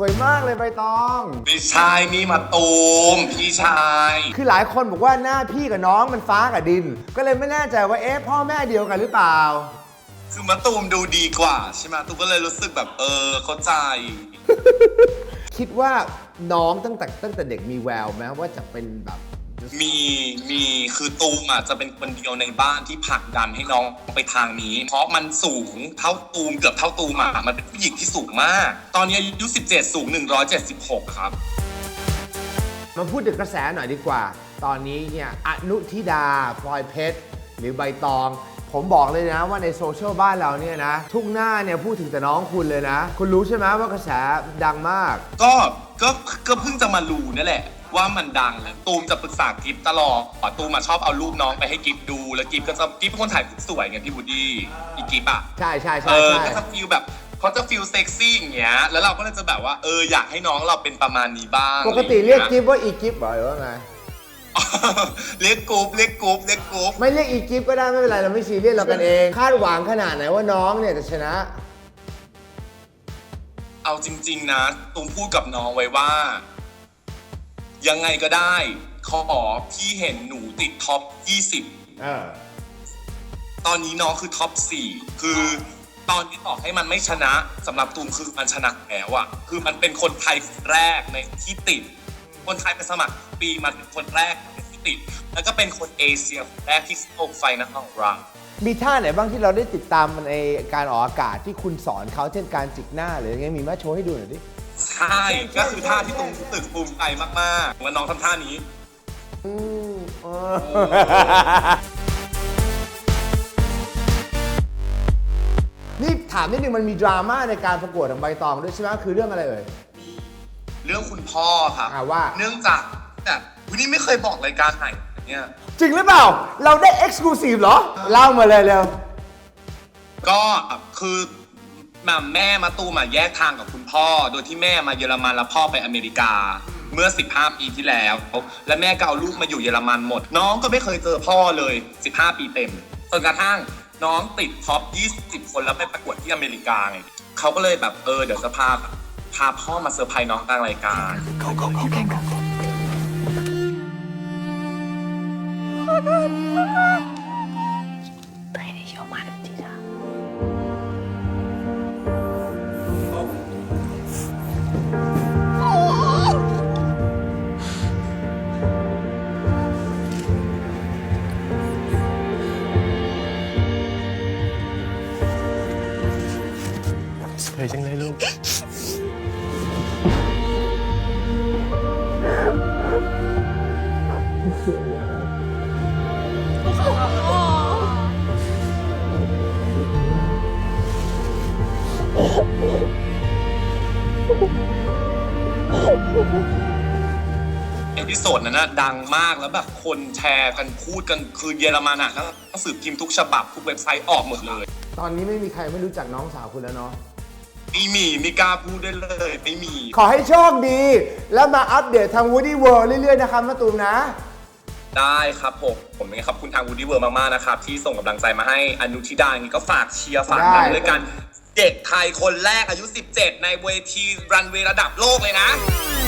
สวยมากเลยใบตอง ไม่ใช่นี่มาตูมพี่ชาย คือหลายคนบอกว่าหน้าพี่กับน้องมันฟ้ากับดิน ก็เลยไม่แน่ใจว่าเอ๊ะพ่อแม่เดียวกันหรือเปล่า คือมาตูมดูดีกว่า ใช่ไหมตูมก็เลยรู้สึกแบบเออเข้าใจ คิดว่าน้องตั้งแต่ตั้งแต่เด็กมีแววไหมว่าจะเป็นแบบ มีมีคือตูมอะจะเป็นคนเดียวในบ้านที่ผลักดันให้น้องไปทางนี้ เพราะมันสูงเท่าตูมเกือบเท่าตูมอะมันเป็นผู้หญิงที่สูงมาก ตอนนี้อายุ17 สูง 176 ครับ มาพูดถึงกระแสหน่อยดีกว่า ตอนนี้เนี่ยอนุทิดาพลอยเพชร หรือใบตอง ผมบอกเลยนะว่าในโซเชียลบ้านเราเนี่ยนะ ทุกหน้าเนี่ยพูดถึงแต่น้องคุณเลยนะ คุณรู้ใช่ไหมว่ากระแสดังมาก ก็ก็ก็เพิ่งจะมารู้นี่แหละ ว่ามันดังแล้วตูมจะปรึกษากิฟตลอดตูมมาชอบเอารูปน้องไปให้กิฟดู แล้วกิฟก็จะกิฟเป็นคนถ่ายรูปสวยไงพี่บูดดี้อีกิฟอะใช่ใช่เอใช่อใช่ก็จะฟีลแบบเขาจะฟีลเซ็กซี่อย่างเงี้ยแล้วเราก็เลยจะแบบว่าเอออยากให้น้องเราเป็นประมาณนี้บ้างปกติเรียกอะกิฟว่าอีกิฟเหรอหรือว่าไง เรียกกรุ๊ปเรียกกรุ๊ปเรียกกรุ๊ป ไม่เรียกอีกิฟก็ได้ไม่เป็นไรเราไม่ซีเรียสเรากันเอง คาดหวังขนาดไหนว่าน้องเนี่ยจะชนะ เอาจริง ๆ นะตูมพูดกับน้องไว้ว่า ยังไงก็ได้ขอพี่เห็นหนูติดท็อป20เออตอนนี้น้องคือท็อป 4 คือตอนที่ต่อให้มันไม่ชนะสำหรับตูมคือมันชนะแล้วอะคือมันเป็นคนไทยคนแรกในที่ติด คนไทยไปสมัครปีมันเป็นคนแรกในที่ติด แล้วก็เป็นคนเอเชียคนแรกที่เข้าไฟนักของเรามีท่าไหนบ้างที่เราได้ติดตามมันในการออกอากาศที่คุณสอนเขาเช่นการจิกหน้าหรือยังไงมีมาโชว์ให้ดูหน่อยดิ ใช่ก็คือท่าที่ตูมรู้สึกภูมิใจมากๆว่าน้องทำท่านี้อืมเออนี่ถามนิดนึงมันมีดราม่าในการประกวดของใบตองด้วยใช่ไหมคือเรื่องอะไรเอ่ย เรื่องคุณพ่อครับอ่าว่า เนื่องจากแบบวันนี้ไม่เคยบอกรายการไหนเนี่ย จริงหรือเปล่า เราได้เอ็กซ์คลูซีฟเหรอ เล่ามาเลยเร็ว ก็คือ แม่แม่มาตูมาแยกทางกับคุณพ่อ โดยที่แม่มาเยอรมันแล้วพ่อไปอเมริกา เมื่อ 15 ปีที่แล้ว และแม่ก็เอาลูกมาอยู่เยอรมันหมด น้องก็ไม่เคยเจอพ่อเลย 15 ปีเต็มจนกระทั่งน้องติดท็อป 20 คนแล้วไปประกวดที่อเมริกาไงเขาก็เลยแบบเออเดี๋ยวจะพาพาพ่อมาเซอร์ไพรส์น้องกลางรายการ对 ยจังเลยลูก เอพิโซดนั้นนะดังมากแล้วแบบคนแชร์กันพูดกันคือเยอรมันอะหนังสือพิมพ์ทุกฉบับทุกเว็บไซต์ออกหมดเลย ตอนนี้ไม่มีใครไม่รู้จักน้องสาวคุณแล้วเนาะ ไม่มีไม่กล้าพูดได้เลยไม่มี ขอให้โชคดี แล้วมาอัปเดตทาง Woody World เรื่อยๆนะครับมาตูมนะ ได้ครับผม ผมเองขอบคุณทางวูดี้เวิร์มากๆนะครับ ที่ส่งกำลังใจมาให้อนุชิดาอย่างนี้ก็ฝากเชียร์ฝากดังได้ ด้วยกัน เด็กไทยคนแรกอายุ 17 ในเวทีรันเวย์ระดับโลกเลยนะใ